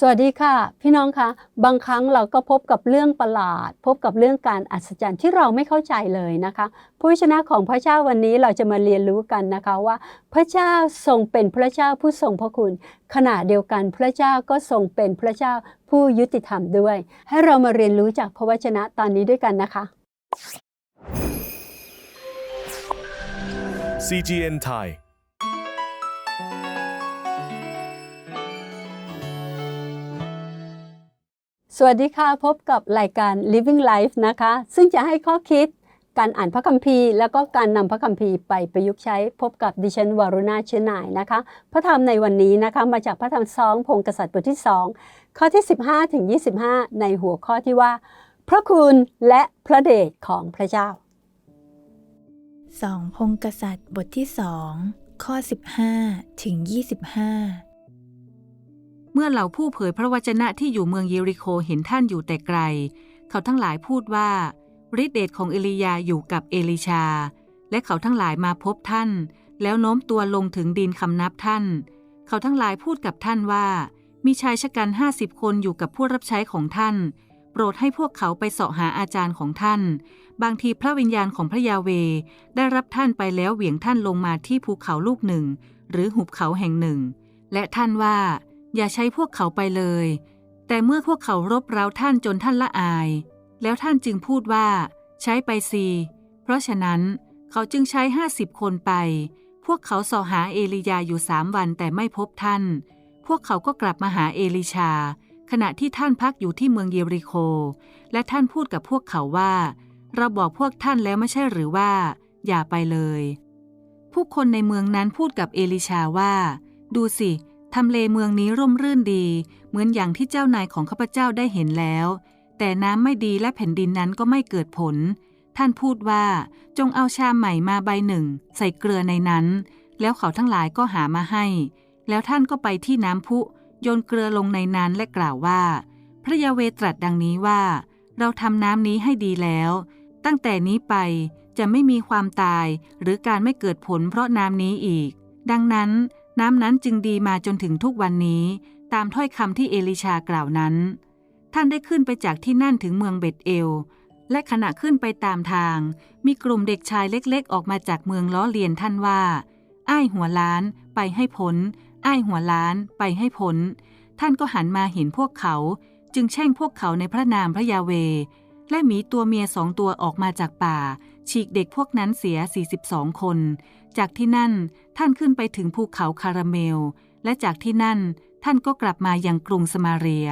สวัสดีค่ะ พี่น้องคะบางครั้งเราก็พบกับเรื่องประหลาด พบกับเรื่องการอัศจรรย์ที่เราไม่เข้าใจเลยนะคะผู้ชนะของพระเจ้าวันนี้เราจะมาเรียนรู้กันนะคะว่า พระเจ้าทรงเป็นพระเจ้าผู้ทรงพระคุณ ขณะเดียวกันพระเจ้าก็ทรงเป็นพระเจ้าผู้ยุติธรรมด้วย ให้เรามาเรียนรู้จากพระวจนะตอนนี้ด้วยกันนะคะ CGN Thai สวัสดีค่ะพบกับรายการ Living Life นะคะ ซึ่งจะให้ข้อคิดการอ่านพระคัมภีร์ แล้วก็การนำพระคัมภีร์ไปประยุกต์ใช้พบกับดิฉันวารุณาเชนายนะคะ พระธรรมในวันนี้นะคะมาจากพระธรรมซองพงศ์กษัตริย์บทที่ 2 ข้อที่ 15ถึง25 ในหัวข้อที่ว่า พระคุณและพระเดชของพระเจ้าสองพงศ์กษัตริย์บทที่สองข้อ 15ถึง25 มื่อเหล่าผู้เผยพระวจนะที่อยู่เมืองเยริโคเห็นท่านอยู่แต่ไกล เขาทั้งหลายพูดว่าฤทธิเดชของเอลียาอยู่กับเอลิชา และเขาทั้งหลายมาพบท่าน แล้วโน้มตัวลงถึงดินคำนับท่าน เขาทั้งหลายพูดกับท่านว่า มีชายชะกันห้าสิบคนอยู่กับผู้รับใช้ของท่าน โปรดให้พวกเขาไปเสาะหาอาจารย์ของท่าน บางทีพระวิญญาณของพระยาเวได้รับท่านไปแล้วเหวี่ยงท่านลงมาที่ภูเขาลูกหนึ่ง หรือหุบเขาแห่งหนึ่ง และท่านว่า อย่าใช้พวกเขาไปเลย แต่เมื่อพวกเขารบเร้าท่านจนท่านละอาย แล้วท่านจึงพูดว่า ใช้ไปสิเพราะฉะนั้นเขาจึงใช้ห้าสิบคนไป พวกเขาสอหาเอลียาอยู่สามวันแต่ไม่พบท่าน พวกเขาก็กลับมาหาเอลิชา ขณะที่ท่านพักอยู่ที่เมืองเยริโค และท่านพูดกับพวกเขาว่า เราบอกพวกท่านแล้วไม่ใช่หรือว่า อย่าไปเลย ผู้คนในเมืองนั้นพูดกับเอลิชาว่า ดูสิ ทำเลเมืองนี้ร่มรื่นดี เหมือนอย่างที่เจ้านายของข้าพเจ้าได้เห็นแล้ว แต่น้ำไม่ดีและแผ่นดินนั้นก็ไม่เกิดผล ท่านพูดว่าจงเอาชามใหม่มาใบหนึ่ง ใส่เกลือในนั้น แล้วเขาทั้งหลายก็หามาให้ แล้วท่านก็ไปที่น้ำพุ โยนเกลือลงในนั้นและกล่าวว่า พระยาเวตรัสดังนี้ว่า เราทำน้ำนี้ให้ดีแล้ว ตั้งแต่นี้ไปจะไม่มีความตายหรือการไม่เกิดผลเพราะน้ำนี้อีก ดังนั้น น้ำนั้นจึงดีมาจนถึงทุกวันนี้ ตามถ้อยคำที่เอลิชากล่าวนั้น ท่านได้ขึ้นไปจากที่นั่นถึงเมืองเบตเอล และขณะขึ้นไปตามทาง มีกลุ่มเด็กชายเล็กๆ ออกมาจากเมืองล้อเลียนท่านว่า อ้ายหัวล้านไปให้พ้น อ้ายหัวล้านไปให้พ้น ท่านก็หันมาเห็นพวกเขา จึงแช่งพวกเขาในพระนามพระยาเว และหมีตัวเมียสองตัวออกมาจากป่า ฉีกเด็กพวกนั้นเสีย 42 คน จากที่นั่นท่านขึ้นไปถึงภูเขาคาราเมล และจากที่นั่นท่านก็กลับมายังกรุงสมาเรีย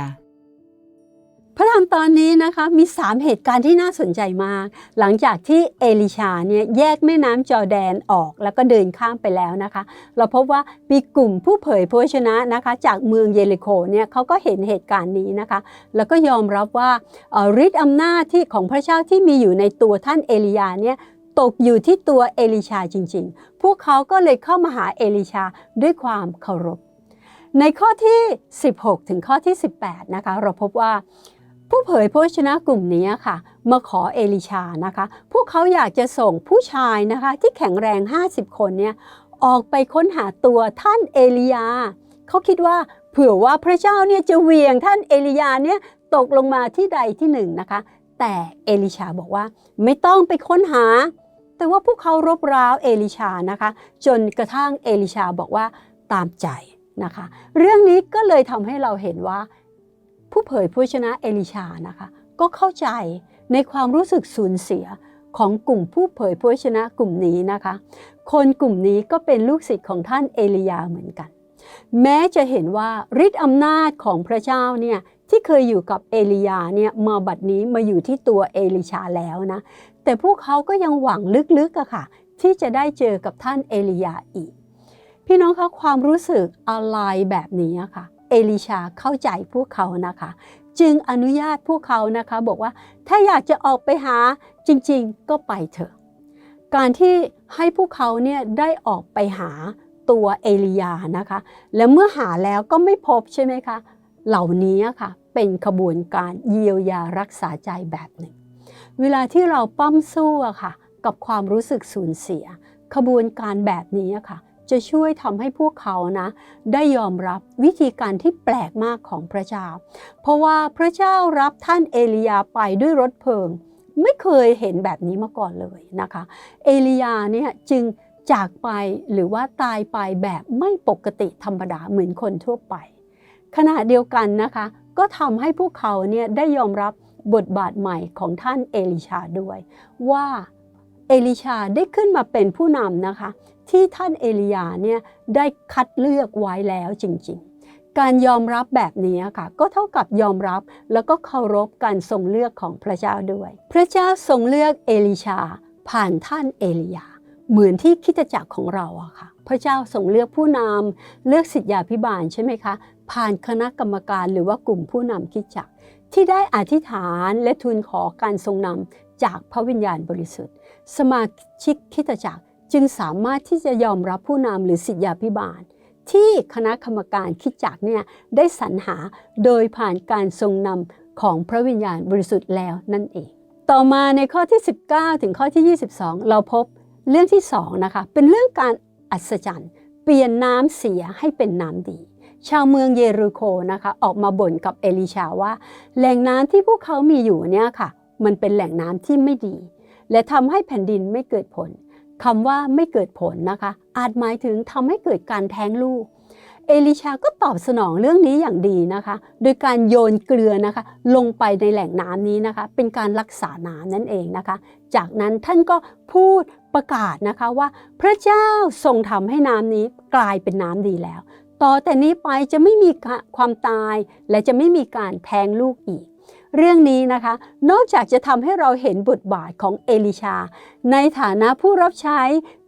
พระธรรมตอนนี้นะคะมี 3 เหตุการณ์ที่น่าสนใจมาก หลังจากที่เอลิชาเนี่ยแยกแม่น้ำจอร์แดนออกแล้วก็เดินข้ามไปแล้วนะคะ เราพบว่ามีกลุ่มผู้เผยพระวจนะนะคะ จากเมืองเยริโคเนี่ยเขาก็เห็นเหตุการณ์นี้นะคะ แล้วก็ยอมรับว่าฤทธิ์อำนาจที่ของพระเจ้าที่มีอยู่ในตัวท่านเอลียาเนี่ย ตกอยู่ที่ตัวเอลิชาจริงๆ พวกเขาก็เลยเข้ามาหาเอลิชาด้วยความเคารพ ในข้อที่ 16 ถึงข้อที่ 18 นะคะ เราพบว่าผู้เผยพระวจนะกลุ่มนี้ค่ะ มาขอเอลิชานะคะ พวกเขาอยากจะส่งผู้ชายนะคะที่แข็งแรง 50 คนเนี่ยออกไปค้นหาตัวท่านเอลียา เขาคิดว่าเผื่อว่าพระเจ้าเนี่ยจะเวียงท่านเอลียาเนี่ยตกลงมาที่ใดที่หนึ่งนะคะ แต่เอลิชาบอกว่าไม่ต้องไปค้นหา แต่ว่าพวกเขารบร้าวเอลิชานะคะ จนกระทั่งเอลิชาบอกว่าตามใจนะคะ เรื่องนี้ก็เลยทำให้เราเห็นว่า ผู้เผยพระวจนะเอลิชานะคะ ก็เข้าใจในความรู้สึกสูญเสียของกลุ่มผู้เผยพระวจนะกลุ่มนี้นะคะ คนกลุ่มนี้ก็เป็นลูกศิษย์ของท่านเอลียาเหมือนกัน แม้จะเห็นว่าฤทธิ์อำนาจของพระเจ้าเนี่ย ที่เคยอยู่กับเอลียาเนี่ยมาบัดนี้มาอยู่ที่ตัวเอลิชาแล้วนะ แต่พวกเขาก็ยังหวังลึกๆอะค่ะ ที่จะได้เจอกับท่านเอลียาอีก พี่น้องคะความรู้สึกอะไรแบบนี้อะค่ะ เอลิชาเข้าใจพวกเขานะคะ จึงอนุญาตพวกเขานะคะ บอกว่าถ้าอยากจะออกไปหาจริงๆ ก็ไปเถอะ การที่ให้พวกเขาเนี่ยได้ออกไปหาตัวเอลียานะคะ และเมื่อหาแล้วก็ไม่พบใช่ไหมคะ เหล่านี้ค่ะเป็นขบวนการเยียวยารักษาใจแบบหนึ่ง เวลาที่เราปั้มสู้อะค่ะ กับความรู้สึกสูญเสีย ขบวนการแบบนี้ค่ะ จะช่วยทำให้พวกเขานะ ได้ยอมรับวิธีการที่แปลกมากของพระเจ้า เพราะว่าพระเจ้ารับท่านเอลียาไปด้วยรถเพลิง ไม่เคยเห็นแบบนี้มาก่อนเลยนะคะ เอลียาเนี่ยจึงจากไปหรือว่าตายไปแบบไม่ปกติธรรมดาเหมือนคนทั่วไป ขณะเดียวกันนะคะ ก็ทำให้พวกเขาเนี่ยได้ยอมรับบทบาทใหม่ของท่านเอลิชาด้วย ว่าเอลิชาได้ขึ้นมาเป็นผู้นำนะคะ ที่ท่านเอลียาเนี่ยได้คัดเลือกไว้แล้วจริง ๆ การยอมรับแบบนี้ค่ะก็เท่ากับยอมรับแล้วก็เคารพการทรงเลือกของพระเจ้าด้วย พระเจ้าทรงเลือกเอลิชา ผ่านท่านเอลียา เหมือนที่คิดจักรของเราอะค่ะพระเจ้าทรงเลือกผู้นำเลือกสิทธยาพิบาลใช่ไหมคะ ผ่านคณะกรรมการหรือว่ากลุ่มผู้นำคิดจักที่ได้อธิษฐานและทูลขอการทรงนำจากพระวิญญาณบริสุทธิ์ สมาชิกคิดจักจึงสามารถที่จะยอมรับผู้นำหรือสิทธยาพิบาล ที่คณะกรรมการคิดจักเนี่ยได้สรรหาโดยผ่านการทรงนำของพระวิญญาณบริสุทธิ์แล้วนั่นเอง ต่อมาในข้อที่ 19 ถึงข้อที่ 22 เราพบเรื่องที่2นะคะเป็นเรื่องการอัศจรรย์ เปลี่ยนน้ำเสียให้เป็นน้ำดี ชาวเมืองเยรูโคนะคะออกมาบ่นกับเอลิชาว่า แหล่งน้ำที่พวกเขามีอยู่เนี่ยค่ะ มันเป็นแหล่งน้ำที่ไม่ดี และทำให้แผ่นดินไม่เกิดผลคำว่าไม่เกิดผลนะคะ อาจหมายถึงทำให้เกิดการแท้งลูก เอลิชาก็ตอบสนองเรื่องนี้อย่างดีนะคะ โดยการโยนเกลือนะคะ ลงไปในแหล่งน้ำนี้นะคะ เป็นการรักษาน้ำนั่นเองนะคะ จากนั้นท่านก็พูดประกาศนะคะว่า พระเจ้าทรงทำให้น้ำนี้กลายเป็นน้ำดีแล้ว ต่อแต่นี้ไปจะไม่มีความตายและจะไม่มีการแท้งลูกอีก เรื่องนี้นะคะ นอกจากจะทำให้เราเห็นบทบาทของเอลิชา ในฐานะผู้รับใช้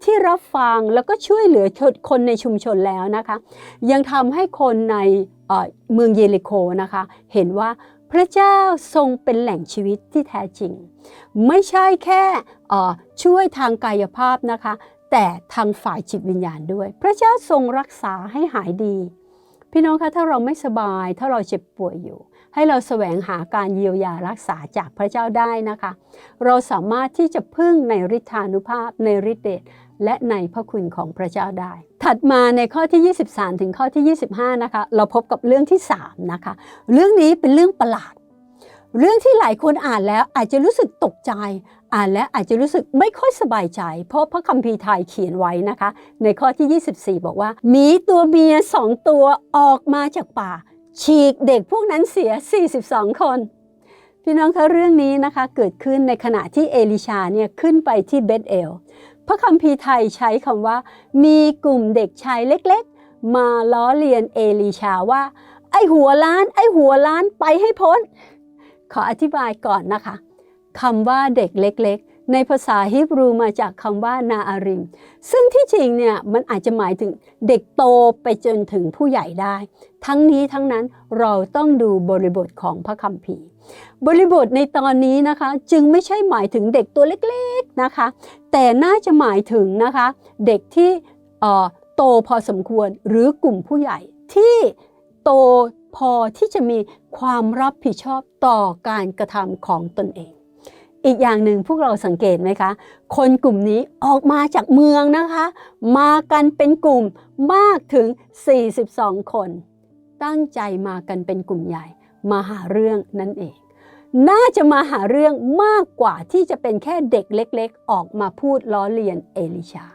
ที่รับฟังแล้วก็ช่วยเหลือคนในชุมชนแล้วนะคะ ยังทำให้คนในเมืองเยริโคนะคะ เห็นว่าพระเจ้าทรงเป็นแหล่งชีวิตที่แท้จริง ไม่ใช่แค่ช่วยทางกายภาพนะคะ แต่ทางฝ่ายจิตวิญญาณด้วย พระเจ้าทรงรักษาให้หายดี พี่น้องคะถ้าเราไม่สบายถ้าเราเจ็บป่วยอยู่ ให้เราแสวงหาการเยียวยารักษาจากพระเจ้าได้นะคะ เราสามารถที่จะพึ่งในฤทธานุภาพในฤทธิเดชและในพระคุณของพระเจ้าได้ ถัดมาในข้อที่ 23 ถึงข้อที่ 25 นะคะ เราพบกับเรื่องที่ 3 นะคะ เรื่องนี้เป็นเรื่องประหลาด เรื่องที่หลายคนอ่านแล้วอาจจะรู้สึกตกใจ อ่านแล้วอาจจะรู้สึกไม่ค่อยสบายใจ เพราะพระคัมภีร์ไทยเขียนไว้นะคะ ในข้อที่ 24 บอกว่าหมีตัวเมียสองตัวออกมาจากป่า ฉีกเด็กพวกนั้นเสีย 42 คน พี่น้องคะเรื่องนี้นะคะเกิดขึ้นในขณะที่เอลิชาเนี่ยขึ้นไปที่เบธเอลพระคัมภีร์ไทยใช้คำว่า มีกลุ่มเด็กชายเล็กๆ มาล้อเลียนเอลิชาว่า ไอหัวล้าน ไอหัวล้านไปให้พ้น ขออธิบายก่อนนะคะ คำว่าเด็กเล็ก ๆ ในภาษาฮิบรูมาจากคำว่านาอาริม ซึ่งที่จริงเนี่ยมันอาจจะหมายถึงเด็กโตไปจนถึงผู้ใหญ่ได้ ทั้งนี้ทั้งนั้นเราต้องดูบริบทของพระคัมภีร์ บริบทในตอนนี้นะคะจึงไม่ใช่หมายถึงเด็กตัวเล็กๆนะคะ แต่น่าจะหมายถึงนะคะ เด็กที่โตพอสมควรหรือกลุ่มผู้ใหญ่ที่โตพอที่จะมีความรับผิดชอบต่อการกระทำของตนเอง อีกอย่างหนึ่งพวกเราสังเกตไหมคะ คนกลุ่มนี้ออกมาจากเมืองนะคะ มากันเป็นกลุ่มมากถึง 42 คน ตั้งใจมากันเป็นกลุ่มใหญ่ มาหาเรื่องนั่นเอง น่าจะมาหาเรื่องมากกว่าที่จะเป็นแค่เด็กเล็ก ๆ ออกมาพูดล้อเลียนเอลิชา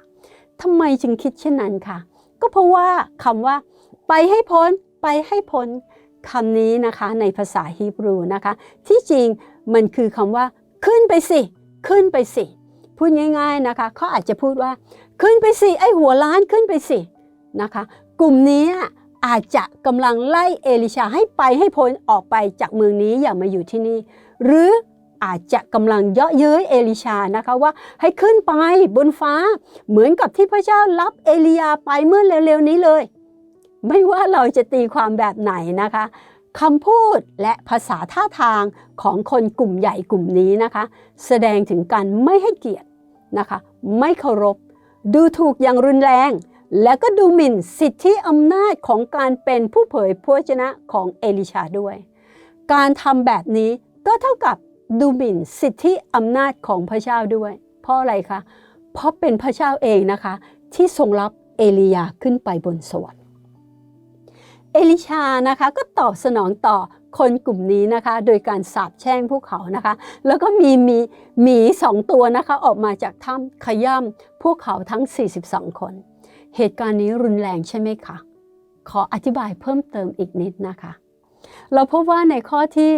ทำไมจึงคิดเช่นนั้นคะก็เพราะว่าคำว่า ไปให้พ้น ไปให้พ้นคำนี้นะคะในภาษาฮีบรูนะคะ ที่จริงมันคือคำว่า ขึ้นไปสิ ขึ้นไปสิ พูดง่ายๆนะคะเขาอาจจะพูดว่า ขึ้นไปสิ ไอหัวล้านขึ้นไปสินะคะ กลุ่มนี้อาจจะกำลังไล่เอลิชาให้ไปให้พ้นออกไปจากเมืองนี้อย่ามาอยู่ที่นี่ หรืออาจจะกำลังเยาะเย้ยเอลิชานะคะว่าให้ขึ้นไปบนฟ้า เหมือนกับที่พระเจ้ารับเอลียาไปเมื่อเร็วๆนี้เลย ไม่ว่าเราจะตีความแบบไหนนะคะ คำพูดและภาษาท่าทางของคนกลุ่มใหญ่กลุ่มนี้นะคะ แสดงถึงการไม่ให้เกียรตินะคะ ไม่เคารพ ดูถูกอย่างรุนแรง และก็ดูหมิ่นสิทธิอำนาจของการเป็นผู้เผยพระวจนะของเอลิชาด้วย การทำแบบนี้ก็เท่ากับดูหมิ่นสิทธิอำนาจของพระเจ้าด้วย เพราะอะไรคะ เพราะเป็นพระเจ้าเองนะคะ ที่ทรงรับเอลียาขึ้นไปบนสวรรค์ เอลิชานะคะก็ตอบสนองต่อคนกลุ่มนี้นะคะโดยการสาปแช่งพวกเขานะคะ แล้วก็มีหมีหมีสองตัวนะคะออกมาจากถ้ำขย่ำพวกเขาทั้ง 42 คน เหตุการณ์นี้รุนแรงใช่ไหมคะ ขออธิบายเพิ่มเติมอีกนิดนะคะ เราพบว่าในข้อที่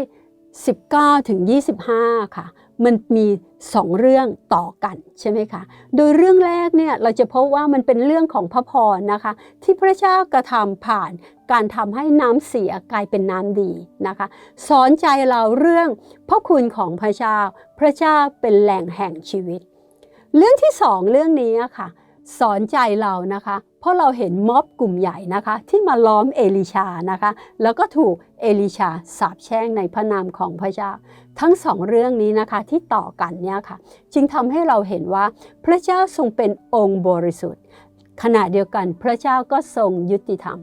19ถึง25 ค่ะ มันมี2เรื่องต่อกันใช่ไหมคะ โดยเรื่องแรกเนี่ยเราจะพบว่ามันเป็นเรื่องของพระพรนะคะ ที่พระเจ้ากระทำผ่านการทำให้น้ำเสียกลายเป็นน้ำดีนะคะ สอนใจเราเรื่องพระคุณของพระเจ้า พระเจ้าเป็นแหล่งแห่งชีวิต เรื่องที่สองเรื่องนี้อะค่ะ สอนใจเรานะคะ ราะเราเห็นม็อบกลุ่มใหญ่นะคะ ที่มาล้อมเอลิชานะคะ แล้วก็ถูกเอลิชาสาปแช่งในพระนามของพระเจ้า ทั้งสองเรื่องนี้นะคะที่ต่อกันเนี่ยค่ะ จึงทำให้เราเห็นว่าพระเจ้าทรงเป็นองค์บริสุทธิ์ ขณะเดียวกันพระเจ้าก็ทรงยุติธรรม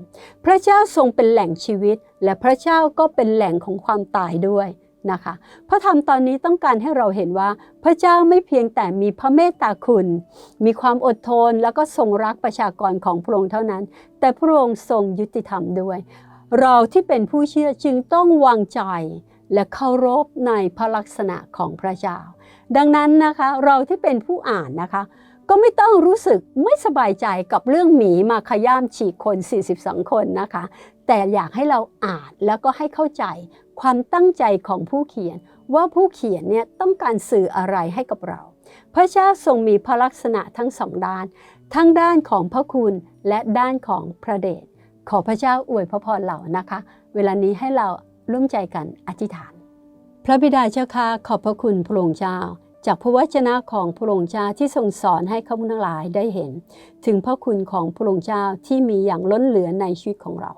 พระเจ้าทรงเป็นแหล่งชีวิต และพระเจ้าก็เป็นแหล่งของความตายด้วย นะคะพระธรรมตอนนี้ต้องการให้เราเห็นว่า พระเจ้าไม่เพียงแต่มีพระเมตตาคุณ มีความอดทนแล้วก็ทรงรักประชากรของพระองค์เท่านั้น แต่พระองค์ทรงยุติธรรมด้วย เราที่เป็นผู้เชื่อจึงต้องวางใจและเคารพในพระลักษณะของพระเจ้า ดังนั้นนะคะเราที่เป็นผู้อ่านนะคะ ก็ไม่ต้องรู้สึกไม่สบายใจกับเรื่องหมีมาขย่ำฉีกคน 42 คนนะคะ แต่อยากให้เราอ่านแล้วก็ให้เข้าใจความตั้งใจของผู้เขียน ว่าผู้เขียนเนี่ยต้องการสื่ออะไรให้กับเรา พระเจ้าทรงมีพระลักษณะทั้งสองด้าน ทั้งด้านของพระคุณและด้านของพระเดชขอพระเจ้าอวยพระพรเรานะคะ เวลานี้ให้เราร่วมใจกันอธิษฐาน พระบิดาเจ้าค่ะขอบพระคุณพระองค์เจ้า จากพระวจนะของพระองค์เจ้าที่ทรงสอนให้ข้าพเจ้าทั้งหลายได้เห็น ถึงพระคุณของพระองค์เจ้าที่มีอย่างล้นเหลือในชีวิตของเรา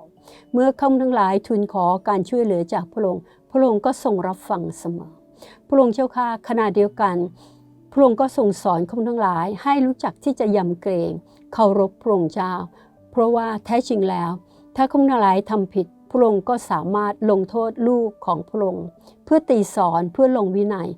เมื่อข้าทั้งหลายทูลขอการช่วยเหลือจากพระองค์ พระองค์ก็ทรงรับฟังเสมอ พระองค์เจ้าค่ะขณะเดียวกัน พระองค์ก็ทรงสอนข้าทั้งหลายให้รู้จักที่จะยำเกรงเคารพพระองค์เจ้า เพราะว่าแท้จริงแล้ว ถ้าข้าทั้งหลายทำผิดพระองค์ก็สามารถลงโทษลูกของพระองค์เพื่อตีสอนเพื่อลงวินัย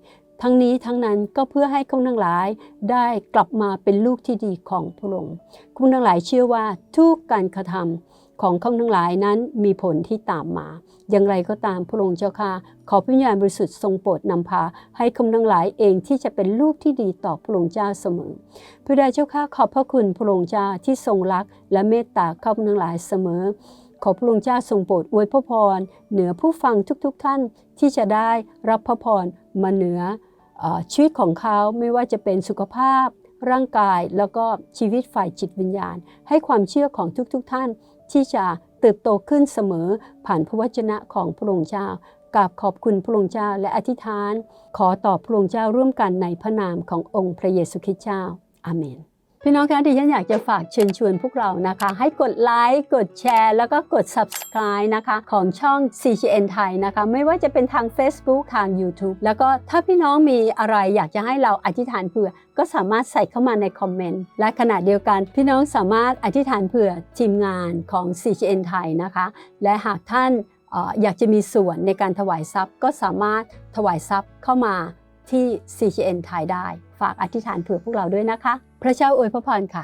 ทั้งนี้ทั้งนั้นก็เพื่อให้ข้าพเจ้าทั้งหลายได้กลับมาเป็นลูกที่ดีของพระองค์ข้าพเจ้าทั้งหลายเชื่อว่าทุกการกระทำ ของข้าพเจ้าทั้งหลายนั้นมีผลที่ตามมา อย่างไรก็ตามพระองค์เจ้าค่ะ ขอพระวิญญาณบริสุทธิ์ทรงโปรดนำพา ให้ข้าพเจ้าทั้งหลายเองที่จะเป็นลูกที่ดีต่อพระองค์เจ้าเสมอพระบิดาเจ้าข้าขอบพระคุณพระองค์เจ้าที่ทรงรัก และเมตตาข้าพทั้งหลายเสมอ ขอพระองค์เจ้าทรงโปรดอวยพระพรเหนือผู้ฟังทุกๆทท่านที่จะได้รับพระพรมาเหนือเออชีวิตของเขาไม่ว่าจะเป็นสุขภาพร่างกายแล้วก็ชีวิตฝ่ายจิตวิญญาณ ให้ความเชื่อของทุกๆทท่าน ที่จะเติบโตขึ้นเสมอผ่านพระวจนะของพระองค์เจ้ากราบขอบคุณพระองค์เจ้าและอธิษฐาน ขอต่อพระองค์เจ้าร่วมกันในพระนามขององค์พระเยซูคริสต์เจ้าอาเมนพี่น้องคะดิฉันอยากจะฝากเชิญชวนพวกเรานะคะ ให้กดไลค์กดแชร์ แล้วก็กด subscribe นะคะ ของช่อง CGN ไทยนะคะ ไม่ว่าจะเป็นทาง Facebook ทาง YouTube แล้วก็ถ้าพี่น้องมีอะไรอยากจะให้เราอธิษฐานเผื่อ ก็สามารถใส่เข้ามาในคอมเมนต์ และขณะเดียวกันพี่น้องสามารถอธิษฐานเผื่อทีมงานของ CGN ไทยนะคะ และหากท่านอออยากจะมีส่วนในการถวายทรัพย์ ก็สามารถถวายทรัพย์เข้ามาที่ CGN ไทยได้ ฝากอธิษฐานเผื่อพวกเราด้วยนะคะ พระเจ้าอวยพระพรค่ะ